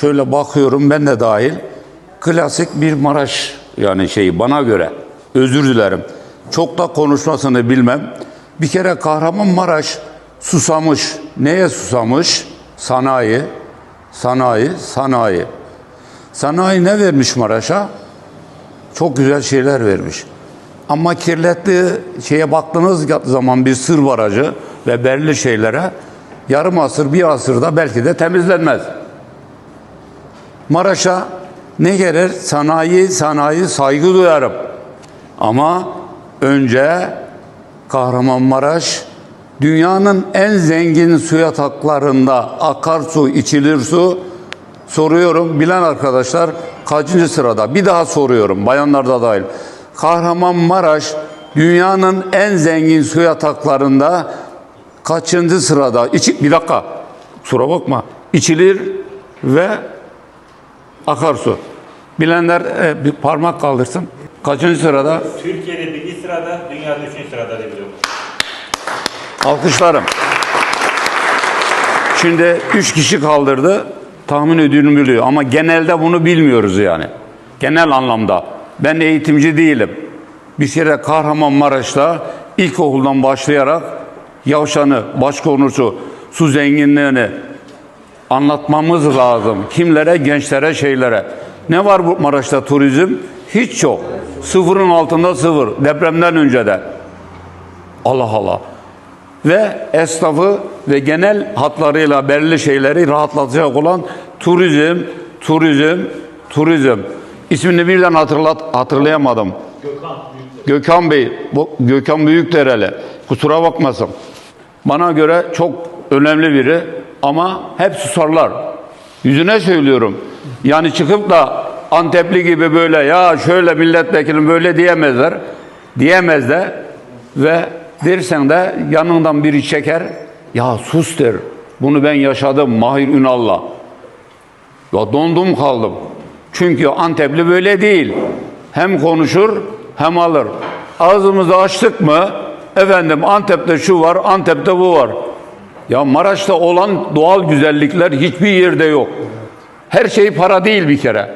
şöyle bakıyorum ben de dahil. Klasik bir Maraş yani şeyi bana göre. Özür dilerim. Çok da konuşmasını bilmem. Bir kere Kahramanmaraş susamış. Neye susamış? Sanayi, sanayi, sanayi. Sanayi ne vermiş Maraş'a? Çok güzel şeyler vermiş. Ama kirlettiği şeye baktığınız zaman bir sır barajı ve belli şeylere yarım asır, bir asırda belki de temizlenmez. Maraş'a ne gelir? Sanayi, sanayi saygı duyarım. Ama önce Kahramanmaraş dünyanın en zengin su yataklarında akarsu, içilir su soruyorum. Bilen arkadaşlar kaçıncı sırada? Bir daha soruyorum bayanlar da dahil. Kahramanmaraş dünyanın en zengin su yataklarında kaçıncı sırada? İçi, bir dakika. Kusura bakma. İçilir ve akarsu. Bilenler e, bir parmak kaldırsın. Kaçıncı sırada? Türkiye'de birinci sırada, dünyada üçüncü sırada diye biliyorum. Alkışlarım. Şimdi üç kişi kaldırdı. Tahmin ediyorum biliyor ama genelde bunu bilmiyoruz yani. Genel anlamda. Ben eğitimci değilim. Bir kere Kahramanmaraş'ta ilkokuldan başlayarak Yavşan'ı, başkonusu, su zenginliğini anlatmamız lazım. Kimlere? Gençlere, şeylere. Ne var bu Maraş'ta turizm? Hiç yok. Sıfırın altında sıfır. Depremden önce de. Allah Allah. Ve esnafı ve genel hatlarıyla belirli şeyleri rahatlatacak olan turizm, turizm, turizm. İsmini birden hatırlat, hatırlayamadım. Gökhan Bey, bu Gökhan Büyükdereli. Kusura bakmasın. Bana göre çok önemli biri ama hep susarlar. Yüzüne söylüyorum. Yani çıkıp da Antepli gibi böyle ya şöyle milletvekilim böyle diyemezler. Diyemez de ve dersen de yanından biri çeker. Ya sus der. Bunu ben yaşadım Mahir Ünal'la. Ya dondum kaldım. Çünkü Antepli böyle değil. Hem konuşur hem alır. Ağzımızı açtık mı efendim Antep'te şu var, Antep'te bu var. Ya Maraş'ta olan doğal güzellikler hiçbir yerde yok. Her şey para değil bir kere.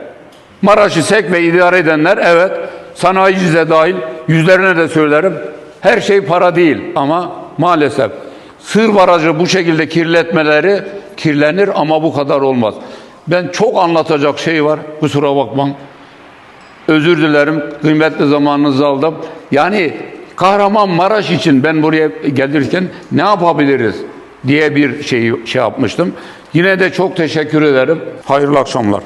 Maraş'ı sek ve idare edenler evet sanayici dahil yüzlerine de söylerim. Her şey para değil ama maalesef sır barajı bu şekilde kirletmeleri kirlenir ama bu kadar olmaz. Ben çok anlatacak şey var kusura bakmam. Özür dilerim kıymetli zamanınızı aldım. Yani Kahramanmaraş için ben buraya gelirken ne yapabiliriz diye bir şey şey yapmıştım. Yine de çok teşekkür ederim. Hayırlı akşamlar.